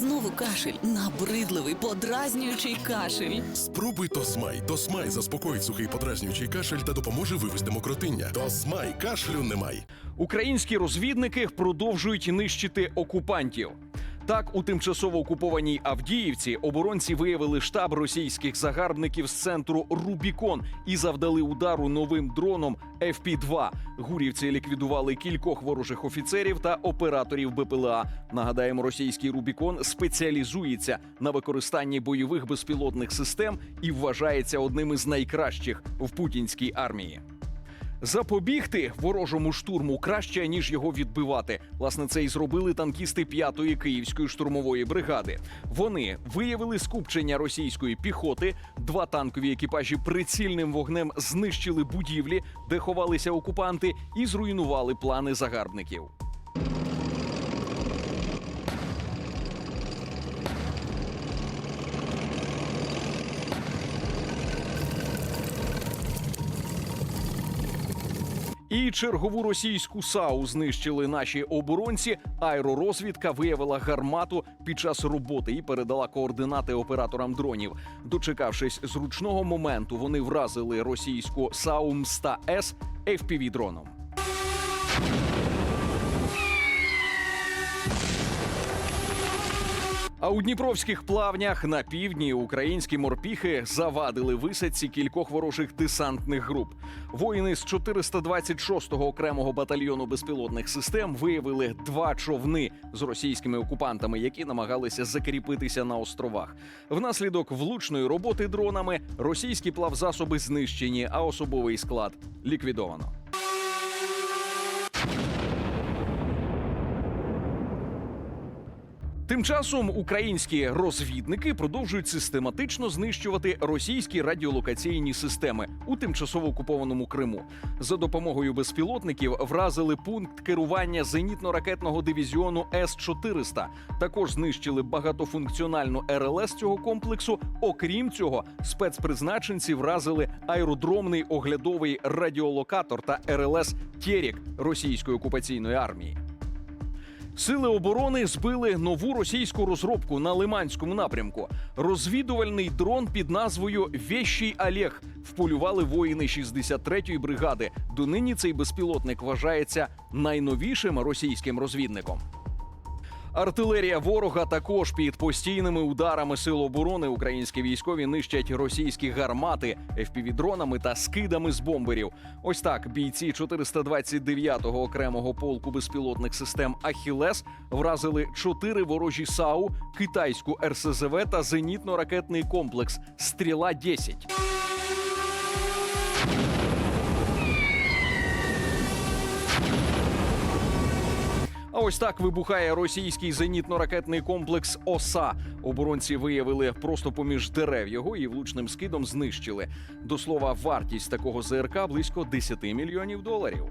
Знову кашель, набридливий, подразнюючий кашель. Спробуй Тосмай. Тосмай заспокоїть сухий подразнюючий кашель та допоможе вивести мокротиння. Тосмай кашлю немає. Українські розвідники продовжують нищити окупантів. Так, у тимчасово окупованій Авдіївці оборонці виявили штаб російських загарбників з центру Рубікон і завдали удару новим дроном FP-2. Гурівці ліквідували кількох ворожих офіцерів та операторів БПЛА. Нагадаємо, російський Рубікон спеціалізується на використанні бойових безпілотних систем і вважається одним із найкращих в путінській армії. Запобігти ворожому штурму краще ніж його відбивати. Власне, це і зробили танкісти 5-ї київської штурмової бригади. Вони виявили скупчення російської піхоти. Два танкові екіпажі прицільним вогнем знищили будівлі, де ховалися окупанти, і зруйнували плани загарбників. І чергову російську САУ знищили наші оборонці. Аеророзвідка виявила гармату під час роботи і передала координати операторам дронів. Дочекавшись зручного моменту, вони вразили російську САУ МСТА С fpv дроном. А у дніпровських плавнях на півдні українські морпіхи завадили висадці кількох ворожих десантних груп. Воїни з 426-го окремого батальйону безпілотних систем виявили два човни з російськими окупантами, які намагалися закріпитися на островах. Внаслідок влучної роботи дронами російські плавзасоби знищені, а особовий склад ліквідовано. Тим часом українські розвідники продовжують систематично знищувати російські радіолокаційні системи у тимчасово окупованому Криму. За допомогою безпілотників вразили пункт керування зенітно-ракетного дивізіону С 400 Також знищили багатофункціональну РЛС цього комплексу. Окрім цього, спецпризначенці вразили аеродромний оглядовий радіолокатор та РЛС Тєрік російської окупаційної армії. Сили оборони збили нову російську розробку на Лиманському напрямку. Розвідувальний дрон під назвою Вещий Олег вполювали воїни 63-ї бригади. Донині цей безпілотник вважається найновішим російським розвідником. Артилерія ворога також під постійними ударами сил оборони українські військові нищать російські гармати FPV-дронами та скидами з бомберів. Ось так бійці 429-го окремого полку безпілотних систем Ахілес вразили чотири ворожі САУ, китайську РСЗВ та зенітно-ракетний комплекс Стріла 10 А ось так вибухає російський зенітно-ракетний комплекс ОСА. Оборонці виявили просто поміж дерев його і влучним скидом знищили. До слова, вартість такого ЗРК близько 10 мільйонів доларів.